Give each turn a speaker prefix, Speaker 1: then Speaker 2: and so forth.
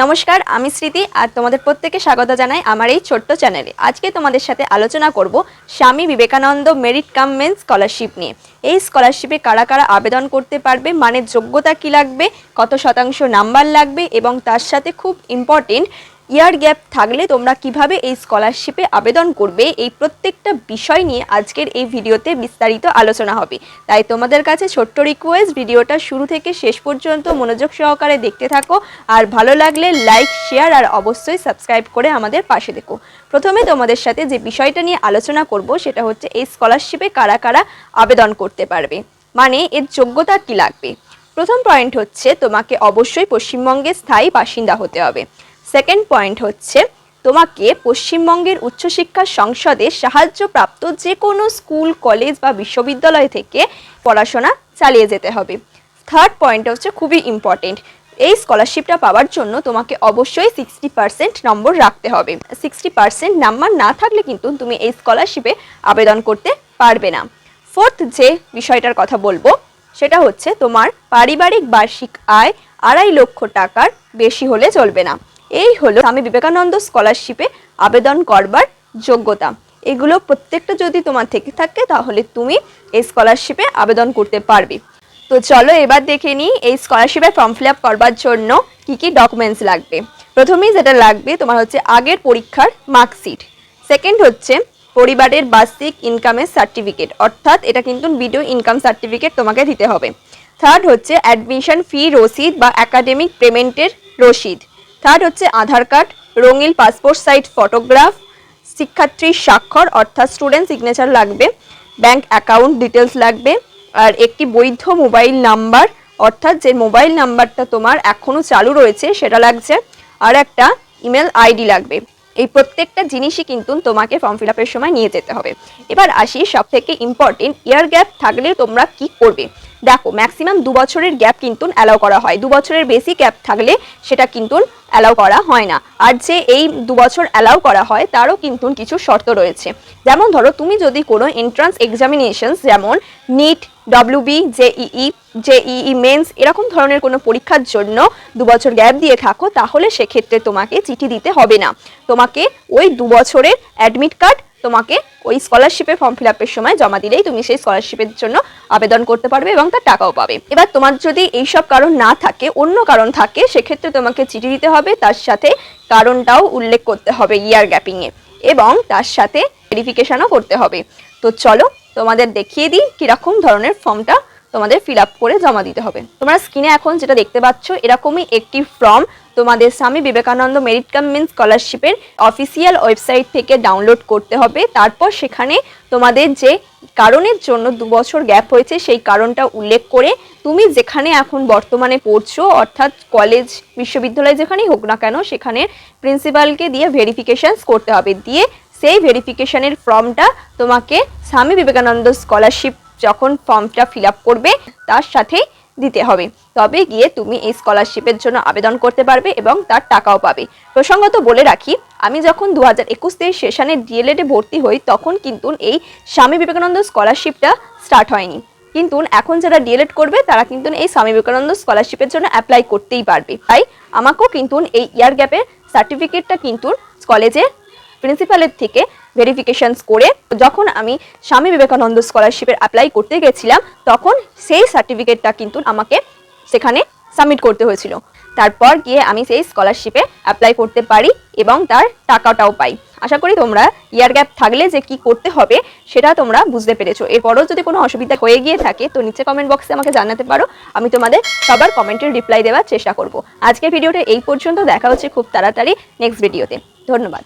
Speaker 1: নমস্কার, আমি স্মৃতি আর তোমাদের প্রত্যেকে স্বাগত জানাই আমার এই ছোট্ট চ্যানেলে। আজকে তোমাদের সাথে আলোচনা করব Swami Vivekananda merit cum means scholarship নিয়ে। এই স্কলারশিপে কারা কারা আবেদন করতে পারবে মানে যোগ্যতা কি লাগবে, কত শতাংশ নাম্বার লাগবে এবং তার সাথে খুব ইম্পর্টেন্ট ইয়ার গ্যাপ থাকলে তোমরা কীভাবে এই স্কলারশিপে আবেদন করবে, এই প্রত্যেকটা বিষয় নিয়ে আজকের এই ভিডিওতে বিস্তারিত আলোচনা হবে। তাই তোমাদের কাছে ছোট্ট রিকোয়েস্ট ভিডিওটা শুরু থেকে শেষ পর্যন্ত মনোযোগ সহকারে দেখতে থাকো। আর ভালো লাগলে লাইক শেয়ার আর অবশ্যই সাবস্ক্রাইব করে আমাদের পাশে দেখো। প্রথমে তোমাদের সাথে যে বিষয়টা নিয়ে আলোচনা করব, সেটা হচ্ছে এই স্কলারশিপে কারা কারা আবেদন করতে পারবে। মানে এর যোগ্যতা কি লাগবে? প্রথম পয়েন্ট হচ্ছে তোমাকে অবশ্যই পশ্চিমবঙ্গে স্থায়ী বাসিন্দা হতে হবে। সেকেন্ড পয়েন্ট হচ্ছে, তোমাকে পশ্চিমবঙ্গের উচ্চশিক্ষা সংসদে সাহায্যপ্রাপ্ত যে কোনো স্কুল, কলেজ বা বিশ্ববিদ্যালয় থেকে পড়াশোনা চালিয়ে যেতে হবে। থার্ড পয়েন্ট হচ্ছে খুবই ইম্পর্টেন্ট এই স্কলারশিপটা পাওয়ার জন্য তোমাকে অবশ্যই সিক্সটি পার্সেন্ট নম্বর রাখতে হবে। সিক্সটি পার্সেন্ট নাম্বার না থাকলে কিন্তু তুমি এই স্কলারশিপে আবেদন করতে পারবে না। ফোর্থ যে বিষয়টার কথা বলব, সেটা হচ্ছে তোমার পারিবারিক বার্ষিক আয় আড়াই লক্ষ টাকার বেশি হলে চলবে না। এই হলো স্বামী বিবেকানন্দ স্কলারশিপে আবেদন করবার যোগ্যতা। এগুলো প্রত্যেকটা যদি তোমার থেকে থাকে, তাহলে তুমি এই স্কলারশিপে আবেদন করতে পারবে। তো চলো এবার দেখে নিই, এই স্কলারশিপে ফর্ম ফিল আপ করবার জন্য কি কি ডকুমেন্টস লাগবে। প্রথমেই যেটা লাগবে, তোমার হচ্ছে আগের পরীক্ষার মার্কশিট সেকেন্ড হচ্ছে পরিবারের বার্ষিক ইনকামের সার্টিফিকেট অর্থাৎ এটা কিন্তু ভিডিও ইনকাম সার্টিফিকেট তোমাকে দিতে হবে। থার্ড হচ্ছে অ্যাডমিশন ফি রসিদ বা একাডেমিক পেমেন্টের রসিদ। থার্ড হচ্ছে আধার কার্ড, রঙিন পাসপোর্ট সাইজ ফটোগ্রাফ শিক্ষার্থীর স্বাক্ষর, অর্থাৎ স্টুডেন্ট সিগনেচার লাগবে ব্যাংক অ্যাকাউন্ট ডিটেলস লাগবে, আর একটি বৈধ মোবাইল নাম্বার অর্থাৎ যে মোবাইল নাম্বারটা তোমার এখনও চালু রয়েছে সেটা লাগছে, আর একটা ইমেল আইডি লাগবে। এই প্রত্যেকটা জিনিসই কিন্তু তোমাকে ফর্ম ফিল আপের সময় নিয়ে যেতে হবে। এবার আসি সব থেকে ইম্পর্টেন্ট ইয়ার গ্যাপ থাকলে তোমরা কি করবে? দেখো ম্যাক্সিমাম দু বছরের গ্যাপ কিন্তু অ্যালাউ করা হয়। দু বছরের বেশি গ্যাপ থাকলে সেটা কিন্তু অ্যালাউ করা হয় না। আর যে এই দু বছর অ্যালাউ করা হয়, তারও কিন্তু কিছু শর্ত রয়েছে। যেমন ধরো, তুমি যদি কোনো এন্ট্রান্স এক্সামিনেশনস যেমন NEET WB JEE JEE mains এরকম ধরনের কোনো পরীক্ষার জন্য দু বছর গ্যাপ দিয়ে থাকো, তাহলে সেক্ষেত্রে তোমাকে চিঠি দিতে হবে না। তোমাকে ওই দু বছরের অ্যাডমিট কার্ড তোমাকে ওই স্কলারশিপের ফর্ম ফিল আপের সময় জমা দিলেই তুমি সেই স্কলারশিপের জন্য আবেদন করতে পারবে এবং তার টাকাও পাবে। এবার তোমার যদি এইসব কারণ না থাকে, অন্য কারণ থাকে, সেক্ষেত্রে তোমাকে চিঠি দিতে হবে, তার সাথে কারণটাও উল্লেখ করতে হবে ইয়ার গ্যাপিংয়ে এবং তার সাথে ভেরিফিকেশনও করতে হবে। তো চলো তোমাদের দেখিয়ে দিই কীরকম ধরনের ফর্মটা তোমাদের ফিল আপ করে জমা দিতে হবে। তোমরা স্ক্রিনে এখন যেটা দেখতে পাচ্ছ, এরকমই একটি ফর্ম তোমাদের স্বামী বিবেকানন্দ মেরিট কাম মিন স্কলারশিপের অফিসিয়াল ওয়েবসাইট থেকে ডাউনলোড করতে হবে। তারপর সেখানে তোমাদের যে কারণের জন্য দু বছর গ্যাপ হয়েছে, সেই কারণটা উল্লেখ করে তুমি যেখানে এখন বর্তমানে পড়ছো, অর্থাৎ কলেজ বিশ্ববিদ্যালয় যেখানেই হোক না কেন, সেখানে প্রিন্সিপালকে দিয়ে ভেরিফিকেশনস করতে হবে। দিয়ে সেই ভেরিফিকেশানের ফর্মটা তোমাকে স্বামী বিবেকানন্দ স্কলারশিপ যখন ফর্মটা ফিল করবে, তার সাথে দিতে হবে। তবে গিয়ে তুমি এই স্কলারশিপের জন্য আবেদন করতে পারবে এবং তার টাকাও পাবে। প্রসঙ্গত বলে রাখি, আমি যখন দু হাজার একুশ তেইশ সেশনে ডিএলএডে ভর্তি হই, তখন কিন্তু এই স্বামী বিবেকানন্দ স্কলারশিপটা স্টার্ট হয়নি। কিন্তু এখন যারা ডিএলএড করবে, তারা কিন্তু এই স্বামী বিবেকানন্দ স্কলারশিপের জন্য অ্যাপ্লাই করতেই পারবে। তাই আমাকেও কিন্তু এই ইয়ার গ্যাপের সার্টিফিকেটটা কিন্তু কলেজের প্রিন্সিপালের থেকে ভেরিফিকেশনস করে যখন আমি স্বামী বিবেকানন্দ স্কলারশিপের অ্যাপ্লাই করতে গেছিলাম, তখন সেই সার্টিফিকেটটা কিন্তু আমাকে সেখানে সাবমিট করতে হয়েছিল। তারপর গিয়ে আমি সেই স্কলারশিপে অ্যাপ্লাই করতে পারি এবং তার টাকাটাও পাই। আশা করি তোমরা ইয়ার গ্যাপ থাকলে যে কি করতে হবে, সেটা তোমরা বুঝতে পেরেছ। এরপরও যদি কোনো অসুবিধা হয়ে গিয়ে থাকে, তো নিচে কমেন্ট বক্সে আমাকে জানাতে পারো। আমি তোমাদের সবার কমেন্টের রিপ্লাই দেওয়ার চেষ্টা করব। আজকের ভিডিওটা এই পর্যন্ত। দেখা হচ্ছে খুব তাড়াতাড়ি নেক্সট ভিডিওতে ধন্যবাদ।